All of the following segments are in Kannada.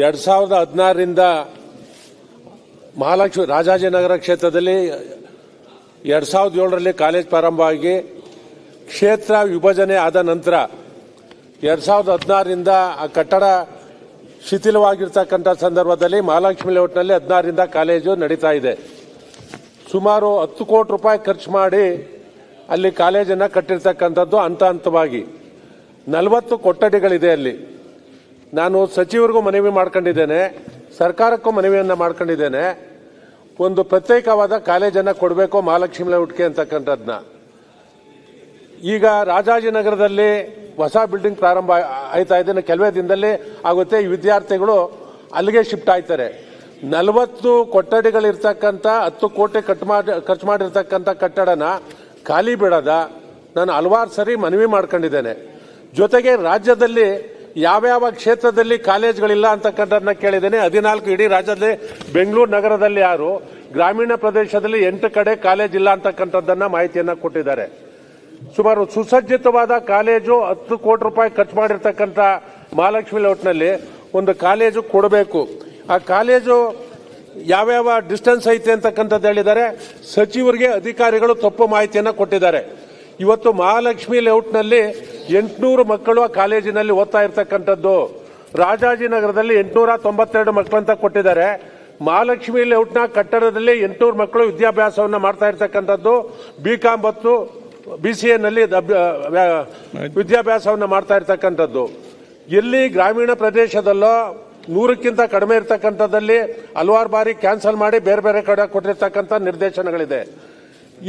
ಎರಡ್ ಸಾವಿರದ ಹದಿನಾರರಿಂದ ಮಹಾಲಕ್ಷ್ಮಿ ರಾಜಾಜಿನಗರ ಕ್ಷೇತ್ರದಲ್ಲಿ ಎರಡು ಸಾವಿರದ ಏಳರಲ್ಲಿ ಕಾಲೇಜ್ ಪ್ರಾರಂಭ ಆಗಿ ಕ್ಷೇತ್ರ ವಿಭಜನೆ ಆದ ನಂತರ ಎರಡು ಸಾವಿರದ ಹದಿನಾರರಿಂದ ಆ ಕಟ್ಟಡ ಶಿಥಿಲವಾಗಿರ್ತಕ್ಕಂಥ ಸಂದರ್ಭದಲ್ಲಿ ಮಹಾಲಕ್ಷ್ಮಿ ಲೇಔಟ್ನಲ್ಲಿ ಹದಿನಾರರಿಂದ ಕಾಲೇಜು ನಡೀತಾ ಇದೆ. ಸುಮಾರು ಹತ್ತು ಕೋಟಿ ರೂಪಾಯಿ ಖರ್ಚು ಮಾಡಿ ಅಲ್ಲಿ ಕಾಲೇಜನ್ನು ಕಟ್ಟಿರ್ತಕ್ಕಂಥದ್ದು ಹಂತ ಹಂತವಾಗಿ. ನಲವತ್ತು ಕೊಠಡಿಗಳಿದೆ ಅಲ್ಲಿ. ನಾನು ಸಚಿವರಿಗೂ ಮನವಿ ಮಾಡ್ಕೊಂಡಿದ್ದೇನೆ, ಸರ್ಕಾರಕ್ಕೂ ಮನವಿಯನ್ನು ಮಾಡ್ಕೊಂಡಿದ್ದೇನೆ. ಒಂದು ಪ್ರತ್ಯೇಕವಾದ ಕಾಲೇಜನ್ನು ಕೊಡಬೇಕು ಮಹಾಲಕ್ಷ್ಮಿ ಲೇಔಟ್ಗೆ ಅಂತಕ್ಕಂಥದ್ದನ್ನ ಈಗ ರಾಜಾಜಿನಗರದಲ್ಲಿ ಹೊಸ ಬಿಲ್ಡಿಂಗ್ ಪ್ರಾರಂಭ ಆಯ್ತಾ ಇದೆ ಕೆಲವೇ ದಿನದಲ್ಲಿ ಆಗುತ್ತೆ. ಈ ವಿದ್ಯಾರ್ಥಿಗಳು ಅಲ್ಲಿಗೆ ಶಿಫ್ಟ್ ಆಯ್ತಾರೆ. ನಲವತ್ತು ಕೊಠಡಿಗಳಿರ್ತಕ್ಕಂಥ, ಹತ್ತು ಕೋಟಿ ಕಟ್ ಮಾಡಿ, ಖರ್ಚು ಮಾಡಿರ್ತಕ್ಕಂಥ ಕಟ್ಟಡನ ಖಾಲಿ ಬಿಡದ. ನಾನು ಹಲವಾರು ಸರಿ ಮನವಿ ಮಾಡ್ಕೊಂಡಿದ್ದೇನೆ. ಜೊತೆಗೆ ರಾಜ್ಯದಲ್ಲಿ ಯಾವ್ಯಾವ ಕ್ಷೇತ್ರದಲ್ಲಿ ಕಾಲೇಜ್ಗಳಿಲ್ಲ ಅಂತಕ್ಕಂಥದ್ದನ್ನ ಕೇಳಿದ್ದೇನೆ. ಹದಿನಾಲ್ಕು ಇಡೀ ರಾಜ್ಯದಲ್ಲಿ ಬೆಂಗಳೂರು ನಗರದಲ್ಲಿ ಯಾರು, ಗ್ರಾಮೀಣ ಪ್ರದೇಶದಲ್ಲಿ ಎಂಟು ಕಡೆ ಕಾಲೇಜ್ ಇಲ್ಲ ಅಂತಕ್ಕಂಥದ್ದನ್ನ ಮಾಹಿತಿಯನ್ನ ಕೊಟ್ಟಿದ್ದಾರೆ. ಸುಮಾರು ಸುಸಜ್ಜಿತವಾದ ಕಾಲೇಜು ಹತ್ತು ಕೋಟಿ ರೂಪಾಯಿ ಖರ್ಚು ಮಾಡಿರ್ತಕ್ಕಂಥ ಮಹಾಲಕ್ಷ್ಮಿ ಲೇಔಟ್ನಲ್ಲಿ ಒಂದು ಕಾಲೇಜು ಕೊಡಬೇಕು. ಆ ಕಾಲೇಜು ಯಾವ್ಯಾವ ಡಿಸ್ಟೆನ್ಸ್ ಐತೆ ಅಂತಕ್ಕಂಥದ್ದು ಹೇಳಿದ್ದಾರೆ. ಸಚಿವರಿಗೆ ಅಧಿಕಾರಿಗಳು ತಪ್ಪು ಮಾಹಿತಿಯನ್ನು ಕೊಟ್ಟಿದ್ದಾರೆ. ಇವತ್ತು ಮಹಾಲಕ್ಷ್ಮಿ ಲೇಔಟ್ನಲ್ಲಿ ಎಂಟುನೂರು ಮಕ್ಕಳು ಆ ಕಾಲೇಜಿನಲ್ಲಿ ಓದ್ತಾ ಇರ್ತಕ್ಕಂಥದ್ದು. ರಾಜಾಜಿನಗರದಲ್ಲಿ ಎಂಟುನೂರ ತೊಂಬತ್ತೆರಡು ಮಕ್ಕಳಂತ ಕೊಟ್ಟಿದ್ದಾರೆ. ಮಹಾಲಕ್ಷ್ಮಿ ಲೇಔಟ್ನ ಕಟ್ಟಡದಲ್ಲಿ ಎಂಟುನೂರು ಮಕ್ಕಳು ವಿದ್ಯಾಭ್ಯಾಸವನ್ನು ಮಾಡ್ತಾ ಇರ್ತಕ್ಕಂಥದ್ದು. ಬಿ ಕಾಮ್ ಮತ್ತು ಬಿ ಸಿ ಎನಲ್ಲಿ ವಿದ್ಯಾಭ್ಯಾಸವನ್ನು ಮಾಡ್ತಾ ಇರ್ತಕ್ಕಂಥದ್ದು. ಎಲ್ಲಿ ಗ್ರಾಮೀಣ ಪ್ರದೇಶದಲ್ಲೋ ನೂರಕ್ಕಿಂತ ಕಡಿಮೆ ಇರತಕ್ಕಂಥದ್ದಲ್ಲಿ ಹಲವಾರು ಬಾರಿ ಕ್ಯಾನ್ಸಲ್ ಮಾಡಿ ಬೇರೆ ಬೇರೆ ಕಡೆ ಕೊಟ್ಟಿರ್ತಕ್ಕಂಥ ನಿರ್ದೇಶನಗಳಿದೆ.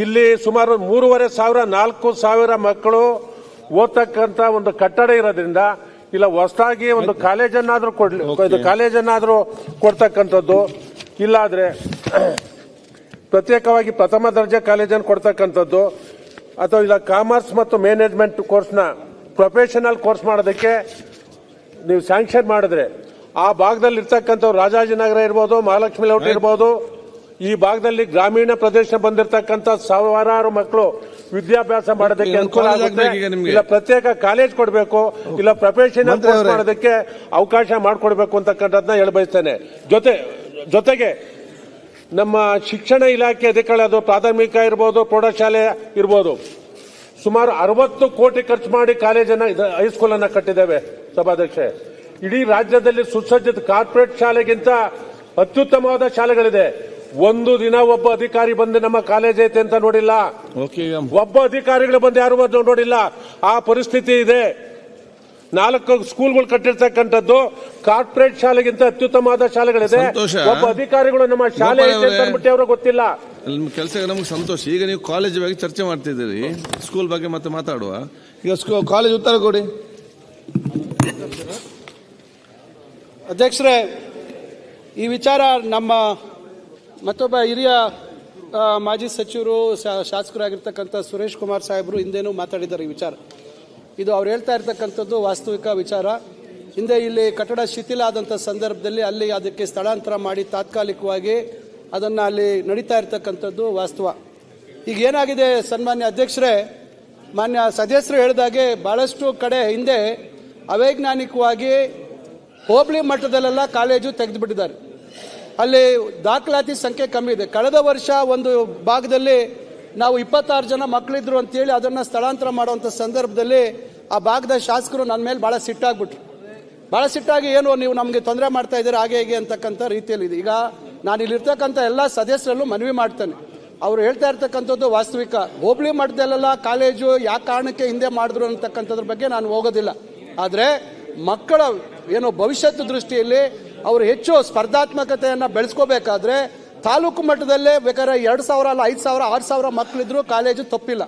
ಇಲ್ಲಿ ಸುಮಾರು ಮೂರುವರೆ ಸಾವಿರ, ನಾಲ್ಕು ಸಾವಿರ ಮಕ್ಕಳು ಓದ್ತಕ್ಕಂಥ ಒಂದು ಕಟ್ಟಡ ಇರೋದ್ರಿಂದ ಇಲ್ಲ ಹೊಸದಾಗಿ ಒಂದು ಕಾಲೇಜನ್ನಾದರೂ ಕೊಡ್ಲಿ ಇದು ಕಾಲೇಜನ್ನಾದ್ರೂ ಕೊಡ್ತಕ್ಕಂಥದ್ದು ಇಲ್ಲಾದ್ರೆ ಪ್ರತ್ಯೇಕವಾಗಿ ಪ್ರಥಮ ದರ್ಜೆ ಕಾಲೇಜನ್ನು ಕೊಡ್ತಕ್ಕಂಥದ್ದು ಅಥವಾ ಇಲ್ಲ ಕಾಮರ್ಸ್ ಮತ್ತು ಮ್ಯಾನೇಜ್ಮೆಂಟ್ ಕೋರ್ಸ್ನ ಪ್ರೊಫೆಷನಲ್ ಕೋರ್ಸ್ ಮಾಡೋದಕ್ಕೆ ನೀವು ಸ್ಯಾಂಕ್ಷನ್ ಮಾಡಿದ್ರೆ ಆ ಭಾಗದಲ್ಲಿ ಇರ್ತಕ್ಕಂಥವ್ರು ರಾಜಾಜಿನಗರ ಇರ್ಬೋದು ಮಹಾಲಕ್ಷ್ಮಿ ಲೌಟ್ ಇರ್ಬೋದು ಈ ಭಾಗದಲ್ಲಿ ಗ್ರಾಮೀಣ ಪ್ರದೇಶ ಬಂದಿರತಕ್ಕಂತ ಸಾವಿರಾರು ಮಕ್ಕಳು ವಿದ್ಯಾಭ್ಯಾಸ ಮಾಡೋದಕ್ಕೆ ಅನುಕೂಲ ಆಗುತ್ತೆ. ಇಲ್ಲ ಪ್ರತ್ಯೇಕ ಕಾಲೇಜ್ ಕೊಡಬೇಕು ಇಲ್ಲ ಪ್ರೊಫೆಷನಲ್ ಮಂತ್ರಿ ಕೋರ್ಸ್ ಮಾಡೋದಕ್ಕೆ ಅವಕಾಶ ಮಾಡಿಕೊಡ್ಬೇಕು ಅಂತಕ್ಕಂಥದ್ದನ್ನ ಹೇಳ್ಬಯಸ್ತೇನೆ ಜೊತೆ ಜೊತೆಗೆ ನಮ್ಮ ಶಿಕ್ಷಣ ಇಲಾಖೆ ಅಧಿಕಾರಿ ಅದು ಪ್ರಾಥಮಿಕ ಇರ್ಬೋದು ಪ್ರೌಢಶಾಲೆ ಇರ್ಬೋದು. ಸುಮಾರು ಅರವತ್ತು ಕೋಟಿ ಖರ್ಚು ಮಾಡಿ ಕಾಲೇಜನ್ನ ಹೈಸ್ಕೂಲ್ ಅನ್ನ ಕಟ್ಟಿದ್ದೇವೆ ಸಭಾಧ್ಯಕ್ಷ. ಇಡೀ ರಾಜ್ಯದಲ್ಲಿ ಸುಸಜ್ಜಿತ ಕಾರ್ಪೊರೇಟ್ ಶಾಲೆಗಿಂತ ಅತ್ಯುತ್ತಮವಾದ ಶಾಲೆಗಳಿದೆ. ಒಂದು ದಿನ ಒಬ್ಬ ಅಧಿಕಾರಿ ಬಂದು ನಮ್ಮ ಕಾಲೇಜ್ ಐತೆ ಅಂತ ನೋಡಿಲ್ಲ. ಓಕೆ ಒಬ್ಬ ಅಧಿಕಾರಿಗಳು ಬಂದು ಯಾರು ಬಂದು ನೋಡಿಲ್ಲ. ಆ ಪರಿಸ್ಥಿತಿ ಇದೆ. ನಾಲ್ಕು ಸ್ಕೂಲ್ಗಳು ಕಟ್ಟಿರ್ತಕ್ಕಂಥದ್ದು ಕಾರ್ಪೊರೇಟ್ ಶಾಲೆಗಿಂತ ಅತ್ಯುತ್ತಮವಾದ ಶಾಲೆಗಳಿದೆ. ಒಬ್ಬ ಅಧಿಕಾರಿಗಳು ನಮ್ಮ ಶಾಲೆ ಐತೆ ಅಂತ ಅಂದ್ಬಿಟ್ಟು ಅವ್ರಿಗೆ ಗೊತ್ತಿಲ್ಲ. ನಿಮ್ಮ ಕೆಲಸ ನಮ್ಗೆ ಸಂತೋಷ. ಈಗ ನೀವು ಕಾಲೇಜ್ ಬಗ್ಗೆ ಚರ್ಚೆ ಮಾಡ್ತಿದ್ದೀರಿ. ಸ್ಕೂಲ್ ಬಗ್ಗೆ ಮತ್ತೆ ಮಾತಾಡುವ. ಈಗ ಸ್ಕೂ ಕಾಲೇಜ್ ಉತ್ತರ ಕೊಡಿ. ಅಧ್ಯಕ್ಷರೇ ಈ ವಿಚಾರ ನಮ್ಮ ಮತ್ತೊಬ್ಬ ಹಿರಿಯ ಮಾಜಿ ಸಚಿವರು ಶಾಸಕರಾಗಿರ್ತಕ್ಕಂಥ ಸುರೇಶ್ ಕುಮಾರ್ ಸಾಹೇಬರು ಹಿಂದೇನು ಮಾತಾಡಿದ್ದಾರೆ ಈ ವಿಚಾರ. ಇದು ಅವ್ರು ಹೇಳ್ತಾ ಇರ್ತಕ್ಕಂಥದ್ದು ವಾಸ್ತವಿಕ ವಿಚಾರ. ಹಿಂದೆ ಇಲ್ಲಿ ಕಟ್ಟಡ ಶಿಥಿಲ ಆದಂಥ ಸಂದರ್ಭದಲ್ಲಿ ಅಲ್ಲಿ ಅದಕ್ಕೆ ಸ್ಥಳಾಂತರ ಮಾಡಿ ತಾತ್ಕಾಲಿಕವಾಗಿ ಅದನ್ನು ಅಲ್ಲಿ ನಡೀತಾ ಇರ್ತಕ್ಕಂಥದ್ದು ವಾಸ್ತವ. ಈಗ ಏನಾಗಿದೆ, ಸನ್ಮಾನ್ಯ ಅಧ್ಯಕ್ಷರೇ? ಮಾನ್ಯ ಸದಸ್ಯರು ಹೇಳಿದಾಗೆ ಭಾಳಷ್ಟು ಕಡೆ ಹಿಂದೆ ಅವೈಜ್ಞಾನಿಕವಾಗಿ ಹೋಬಳಿ ಮಟ್ಟದಲ್ಲೆಲ್ಲ ಕಾಲೇಜು ತೆಗೆದುಬಿಟ್ಟಿದ್ದಾರೆ. ಅಲ್ಲಿ ದಾಖಲಾತಿ ಸಂಖ್ಯೆ ಕಮ್ಮಿ ಇದೆ. ಕಳೆದ ವರ್ಷ ಒಂದು ಭಾಗದಲ್ಲಿ ನಾವು ಇಪ್ಪತ್ತಾರು ಜನ ಮಕ್ಕಳಿದ್ರು ಅಂತೇಳಿ ಅದನ್ನು ಸ್ಥಳಾಂತರ ಮಾಡುವಂಥ ಸಂದರ್ಭದಲ್ಲಿ ಆ ಭಾಗದ ಶಾಸಕರು ನನ್ನ ಮೇಲೆ ಭಾಳ ಸಿಟ್ಟಾಗ್ಬಿಟ್ರು. ಭಾಳ ಸಿಟ್ಟಾಗಿ ಏನು ನೀವು ನಮಗೆ ತೊಂದರೆ ಮಾಡ್ತಾ ಇದ್ದೀರಾ, ಹಾಗೆ ಹೇಗೆ ಅಂತಕ್ಕಂಥ ರೀತಿಯಲ್ಲಿ ಇದೆ. ಈಗ ನಾನು ಇಲ್ಲಿರ್ತಕ್ಕಂಥ ಎಲ್ಲ ಸದಸ್ಯರಲ್ಲೂ ಮನವಿ ಮಾಡ್ತೇನೆ. ಅವರು ಹೇಳ್ತಾ ಇರ್ತಕ್ಕಂಥದ್ದು ವಾಸ್ತವಿಕ. ಹೋಬಳಿ ಮಟ್ಟದಲ್ಲೆಲ್ಲ ಕಾಲೇಜು ಯಾವ ಕಾರಣಕ್ಕೆ ಹಿಂದೆ ಮಾಡಿದ್ರು ಅಂತಕ್ಕಂಥದ್ರ ಬಗ್ಗೆ ನಾನು ಹೋಗೋದಿಲ್ಲ. ಆದರೆ ಮಕ್ಕಳ ಏನು ಭವಿಷ್ಯದ ದೃಷ್ಟಿಯಲ್ಲಿ ಅವರು ಹೆಚ್ಚು ಸ್ಪರ್ಧಾತ್ಮಕತೆಯನ್ನು ಬೆಳೆಸ್ಕೋಬೇಕಾದ್ರೆ ತಾಲೂಕು ಮಟ್ಟದಲ್ಲೇ ಬೇಕಾದ್ರೆ ಎರಡು ಸಾವಿರ ಅಲ್ಲ ಐದು ಸಾವಿರ, ಆರು ಸಾವಿರ ಮಕ್ಕಳಿದ್ರು ಕಾಲೇಜು ತಪ್ಪಿಲ್ಲ.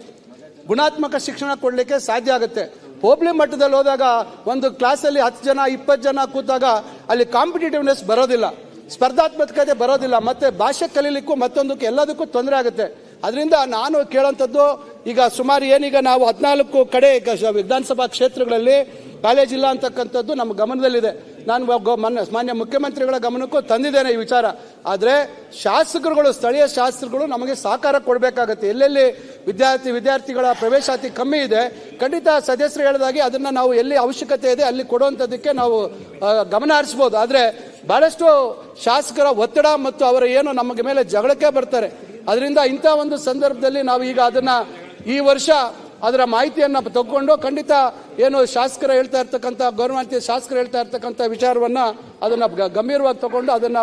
ಗುಣಾತ್ಮಕ ಶಿಕ್ಷಣ ಕೊಡಲಿಕ್ಕೆ ಸಾಧ್ಯ ಆಗುತ್ತೆ. ಹೋಬಳಿ ಮಟ್ಟದಲ್ಲಿ ಹೋದಾಗ ಒಂದು ಕ್ಲಾಸಲ್ಲಿ ಹತ್ತು ಜನ, ಇಪ್ಪತ್ತು ಜನ ಕೂತಾಗ ಅಲ್ಲಿ ಕಾಂಪಿಟೇಟಿವ್ನೆಸ್ ಬರೋದಿಲ್ಲ. ಸ್ಪರ್ಧಾತ್ಮಕತೆ ಬರೋದಿಲ್ಲ. ಮತ್ತೆ ಭಾಷೆ ಕಲೀಲಿಕ್ಕೂ ಮತ್ತೊಂದಕ್ಕೆ ಎಲ್ಲದಕ್ಕೂ ತೊಂದರೆ ಆಗುತ್ತೆ. ಅದರಿಂದ ನಾನು ಕೇಳೋಂಥದ್ದು ಈಗ ಸುಮಾರು ಏನೀಗ ನಾವು ಹದಿನಾಲ್ಕು ಕಡೆ ವಿಧಾನಸಭಾ ಕ್ಷೇತ್ರಗಳಲ್ಲಿ ಕಾಲೇಜ್ ಇಲ್ಲ ಅಂತಕ್ಕಂಥದ್ದು ನಮ್ಮ ಗಮನದಲ್ಲಿದೆ. ನಾನು ಮಾನ್ಯ ಮುಖ್ಯಮಂತ್ರಿಗಳ ಗಮನಕ್ಕೂ ತಂದಿದ್ದೇನೆ ಈ ವಿಚಾರ. ಆದರೆ ಶಾಸಕರುಗಳು, ಸ್ಥಳೀಯ ಶಾಸಕರುಗಳು ನಮಗೆ ಸಹಕಾರ ಕೊಡಬೇಕಾಗತ್ತೆ. ಎಲ್ಲೆಲ್ಲಿ ವಿದ್ಯಾರ್ಥಿ, ವಿದ್ಯಾರ್ಥಿಗಳ ಪ್ರವೇಶಾತಿ ಕಮ್ಮಿ ಇದೆ, ಖಂಡಿತ ಸದಸ್ಯರು ಹೇಳಿದಾಗೆ ಅದನ್ನು ನಾವು ಎಲ್ಲಿ ಅವಶ್ಯಕತೆ ಇದೆ ಅಲ್ಲಿ ಕೊಡುವಂಥದ್ದಕ್ಕೆ ನಾವು ಗಮನ ಹರಿಸ್ಬೋದು. ಆದರೆ ಬಹಳಷ್ಟು ಶಾಸಕರ ಒತ್ತಡ ಮತ್ತು ಅವರ ಏನು ನಮಗೆ ಮೇಲೆ ಜಗಳಕ್ಕೆ ಬರ್ತಾರೆ. ಅದರಿಂದ ಇಂಥ ಒಂದು ಸಂದರ್ಭದಲ್ಲಿ ನಾವು ಈಗ ಅದನ್ನ ಈ ವರ್ಷ ಅದರ ಮಾಹಿತಿಯನ್ನು ತಗೊಂಡು ಖಂಡಿತ ಏನು ಶಾಸಕರು ಹೇಳ್ತಾ ಇರ್ತಕ್ಕಂಥ ಗೌರ್ಮೆಂಟ್ ಶಾಸಕರು ಹೇಳ್ತಾ ಇರ್ತಕ್ಕಂಥ ವಿಚಾರವನ್ನ ಅದನ್ನ ಗಂಭೀರವಾಗಿ ತಗೊಂಡು ಅದನ್ನ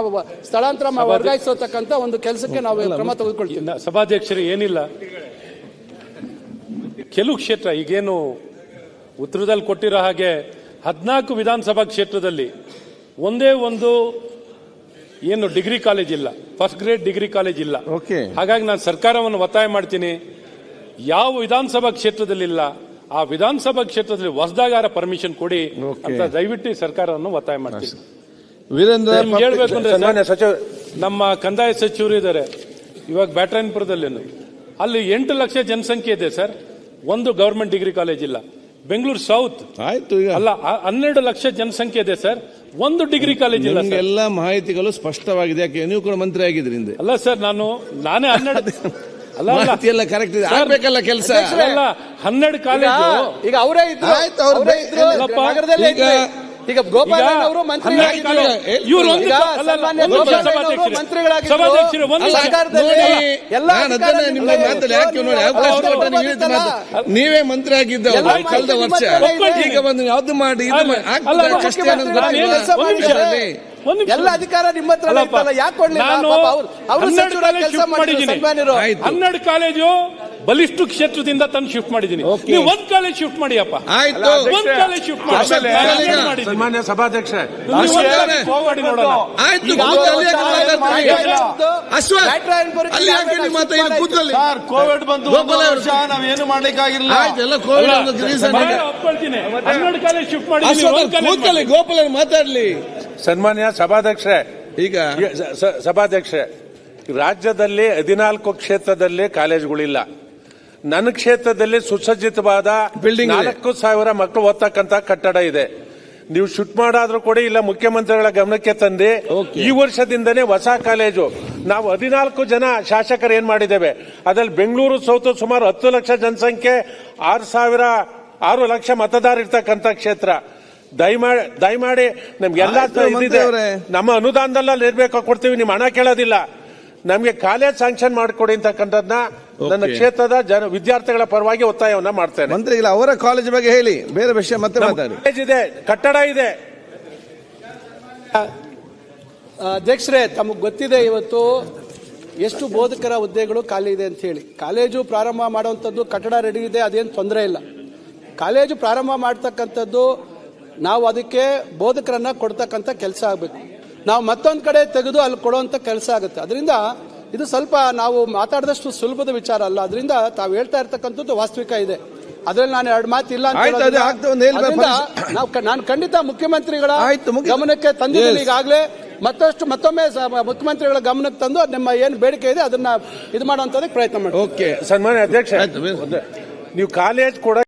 ಸ್ಥಳಾಂತರ ಮಾ- ವರ್ಗಾಯಿಸತಕ್ಕಂಥ ಒಂದು ಕೆಲಸಕ್ಕೆ ನಾವು ಕ್ರಮ ತೆಗೆದುಕೊಳ್ತೀವಿ. ಸಭಾಧ್ಯಕ್ಷರು ಏನಿಲ್ಲ. ಕೆಲವು ಕ್ಷೇತ್ರ ಈಗೇನು ಉತ್ತರದಲ್ಲಿ ಕೊಟ್ಟಿರೋ ಹಾಗೆ ಹದಿನಾಲ್ಕು ವಿಧಾನಸಭಾ ಕ್ಷೇತ್ರದಲ್ಲಿ ಒಂದೇ ಒಂದು ಏನು ಡಿಗ್ರಿ ಕಾಲೇಜ್ ಇಲ್ಲ. ಫಸ್ಟ್ ಗ್ರೇಡ್ ಡಿಗ್ರಿ ಕಾಲೇಜ್ ಇಲ್ಲ. ಓಕೆ ಹಾಗಾಗಿ ನಾನು ಸರ್ಕಾರವನ್ನು ಒತ್ತಾಯ ಮಾಡ್ತೀನಿ. ಯಾವ ವಿಧಾನಸಭಾ ಕ್ಷೇತ್ರದಲ್ಲಿಲ್ಲ ಆ ವಿಧಾನಸಭಾ ಕ್ಷೇತ್ರದಲ್ಲಿ ಹೊಸದಾಗಾರ ಪರ್ಮಿಷನ್ ಕೊಡಿ. ಅಂತ ದಯವಿಟ್ಟು ಸರ್ಕಾರವನ್ನು ಒತ್ತಾಯ ಮಾಡ್ತೀವಿ. ವೀರೇಂದ್ರ ಹೇಳಬೇಕು ಅಂದ್ರೆ ನಮ್ಮ ಕಂದಾಯ ಸಚಿವರು ಇದ್ದಾರೆ. ಇವಾಗ ಬ್ಯಾಟ್ರಾಯನ್ಪುರದಲ್ಲಿ ಅಲ್ಲಿ ಎಂಟು ಲಕ್ಷ ಜನಸಂಖ್ಯೆ ಇದೆ ಸರ್. ಒಂದು ಗವರ್ಮೆಂಟ್ ಡಿಗ್ರಿ ಕಾಲೇಜ್ ಇಲ್ಲ. ಬೆಂಗಳೂರು ಸೌತ್ ಆಯ್ತು ಅಲ್ಲ ಹನ್ನೆರಡು ಲಕ್ಷ ಜನಸಂಖ್ಯೆ ಇದೆ ಸರ್. ಒಂದು ಡಿಗ್ರಿ ಕಾಲೇಜ್ ಇಲ್ಲ ಎಲ್ಲ ಮಾಹಿತಿಗಳು ಸ್ಪಷ್ಟವಾಗಿದೆ. ಯಾಕೆ? ನೀವು ಕೂಡ ಮಂತ್ರಿ ಆಗಿದ್ರಿಂದ ಅಲ್ಲ ಸರ್ ನಾನು ನಾನೇ ಹನ್ನೆರಡು ಮಾಹಿತಿ ಎಲ್ಲ ಕರೆಕ್ಟ್ ಇದೆ. ಆಗ್ಬೇಕಲ್ಲ ಕೆಲಸ? ಅಲ್ಲ ಹನ್ನೆರಡು ಕಾಲೇಜು ಈಗ ಅವರೇ ಇದ್ರು. ಆಯ್ತು, ಅವ್ರು ನಗರದಲ್ಲೇ ಈಗ- ಇದ್ರು. ಈಗ ಗೋಪಾಲನ್ ಅವರು ಒಂದು ಒಂದು ಒಂದು ನೀವು ಮಂತ್ರಿ ಆಗಿದ್ದವರು ಎಲ್ಲ ಕಳೆದ ವರ್ಷ. ಈಗ ಬಂದು ಯಾವ್ದು ಮಾಡಿ ಕಷ್ಟ ಎಲ್ಲ ಅಧಿಕಾರ ನಿಮ್ಮ ಹತ್ರ ಯಾಕೆ ಕೊಡ್ಲಿಲ್ಲ? ನಾನು ಪಾಪ ಅವ್ರು ಅವರು ಹನ್ನೆರಡು ಕಾಲೇಜು ಬಲಿಷ್ಠ ಕ್ಷೇತ್ರದಿಂದ ತಂದು ಶಿಫ್ಟ್ ಮಾಡಿದ್ದೀನಿ. ನೀವು ಒಂದ್ ಕಾಲೇಜ್ ಶಿಫ್ಟ್ ಮಾಡಿಯಪ್ಪ. ಆಯ್ತು. ಒಂದ್ ಕಾಲೇಜ್ ಶಿಫ್ಟ್ ಮಾಡಿ? ಸನ್ಮಾನ್ಯ ಸಭಾಧ್ಯಕ್ಷ. ಕೋವಿಡ್ ಬಂತು ಒಂದು ಗೋಪಾಲ ಅವರು- ವರ್ಷ ನಾವೇನು. ಒಪ್ಕೊಳ್ತೀನಿ ಹನ್ನೆರಡು ಕಾಲೇಜ್ ಶಿಫ್ಟ್ ಮಾಡಿ. ಗೋಪಾಲ ಮಾತಾಡ್ಲಿ. ಸನ್ಮಾನ್ಯ ಸಭಾಧ್ಯಕ್ಷರೇ ಈಗ ಸಭಾಧ್ಯಕ್ಷರೇ ರಾಜ್ಯದಲ್ಲಿ ಹದಿನಾಲ್ಕು ಕ್ಷೇತ್ರದಲ್ಲಿ ಕಾಲೇಜುಗಳಿಲ್ಲ. ನನ್ನ ಕ್ಷೇತ್ರದಲ್ಲಿ ಸುಸಜ್ಜಿತವಾದ ಬಿಲ್ಡಿಂಗ್. ನಾಲ್ಕು ಸಾವಿರ ಮಕ್ಕಳು ಓದ್ತಕ್ಕಂತ ಕಟ್ಟಡ ಇದೆ. ನೀವು ಶುಟ್ ಮಾಡಾದ್ರೂ ಕೂಡ ಇಲ್ಲ ಮುಖ್ಯಮಂತ್ರಿಗಳ ಗಮನಕ್ಕೆ ತಂದು ಈ ವರ್ಷದಿಂದನೇ ಹೊಸ ಕಾಲೇಜು. ನಾವು ಹದಿನಾಲ್ಕು ಜನ ಶಾಸಕರು ಏನ್ ಮಾಡಿದ್ದೇವೆ? ಅದ್ರಲ್ಲಿ ಬೆಂಗಳೂರು ಸೌತು ಸುಮಾರು ಹತ್ತು ಲಕ್ಷ ಜನಸಂಖ್ಯೆ ಆರು ಸಾವಿರ ಆರು ಲಕ್ಷ ಮತದಾರ ಇರ್ತಕ್ಕಂಥ ಕ್ಷೇತ್ರ. ದಯಮಾಡಿ ದಯಮಾಡಿ ನಮ್ಗೆಲ್ಲ ಎಲ್ಲ ಇದಿದೆ. ನಮ್ಮ ಅನುದಾನದಲ್ಲ ಇರ್ಬೇಕು ಕೊಡ್ತೀವಿ ನಿಮ್ ಹಣ ಕೇಳೋದಿಲ್ಲ. ನಮ್ಗೆ ಕಾಲೇಜ್ ಸ್ಯಾಂಕ್ಷನ್ ಮಾಡಿಕೊಡಿ ಅಂತಕ್ಕಂಥದ್ನ ನನ್ನ ಕ್ಷೇತ್ರದ ಜನ ವಿದ್ಯಾರ್ಥಿಗಳ ಪರವಾಗಿ ಒತ್ತಾಯವನ್ನ ಮಾಡ್ತೇನೆ. ಮಂತ್ರಿ ಇಲ್ಲ ಅವರ ಕಾಲೇಜ್ ಬಗ್ಗೆ ಹೇಳಿ ಬೇರೆ ವಿಷಯ ಮತ್ತೆ ಮಾತಾಡಿ. ಕಾಲೇಜ್ ಇದೆ ಕಟ್ಟಡ ಇದೆ. ಅಧ್ಯಕ್ಷರೇ ತಮಗೆ ಗೊತ್ತಿದೆ ಇವತ್ತು ಎಷ್ಟು ಬೋಧಕರ ಹುದ್ದೆಗಳು ಖಾಲಿ ಇದೆ ಅಂತ ಹೇಳಿ. ಕಾಲೇಜು ಪ್ರಾರಂಭ ಮಾಡುವಂಥದ್ದು ಕಟ್ಟಡ ರೆಡಿ ಇದೆ ಅದೇನು ತೊಂದರೆ ಇಲ್ಲ. ಕಾಲೇಜು ಪ್ರಾರಂಭ ಮಾಡ್ತಕ್ಕಂಥದ್ದು ನಾವು ಅದಕ್ಕೆ ಬೋಧಕರನ್ನ ಕೊಡ್ತಕ್ಕಂಥ ಕೆಲಸ ಆಗಬೇಕು. ನಾವು ಮತ್ತೊಂದು ಕಡೆ ತೆಗೆದು ಅಲ್ಲಿ ಕೊಡುವಂಥ ಕೆಲಸ ಆಗುತ್ತೆ. ಅದರಿಂದ ಇದು ಸ್ವಲ್ಪ ನಾವು ಮಾತಾಡಿದಷ್ಟು ಸುಲಭದ ವಿಚಾರ ಅಲ್ಲ. ಅದರಿಂದ ತಾವು ಹೇಳ್ತಾ ಇರ್ತಕ್ಕಂಥದ್ದು ವಾಸ್ತವಿಕ ಇದೆ. ಅದ್ರಲ್ಲಿ ನಾನು ಎರಡು ಮಾತು ಇಲ್ಲ ನಾನು ಖಂಡಿತ ಮುಖ್ಯಮಂತ್ರಿಗಳ ಆಯ್ತು, ಗಮನಕ್ಕೆ ತಂದಿದ್ದೀನಿ. ಈಗಾಗಲೇ. ಮತ್ತಷ್ಟು ಮತ್ತೊಮ್ಮೆ ಮುಖ್ಯಮಂತ್ರಿಗಳ ಗಮನಕ್ಕೆ ತಂದು ನಿಮ್ಮ ಏನು ಬೇಡಿಕೆ ಇದೆ ಅದನ್ನ ಇದು ಮಾಡುವಂತದಕ್ಕೆ ಪ್ರಯತ್ನ ಮಾಡಿ ಓಕೆ ಸನ್ಮಾನ್ಯ ಅಧ್ಯಕ್ಷ. ನೀವು ಕಾಲೇಜ್ ಕೂಡ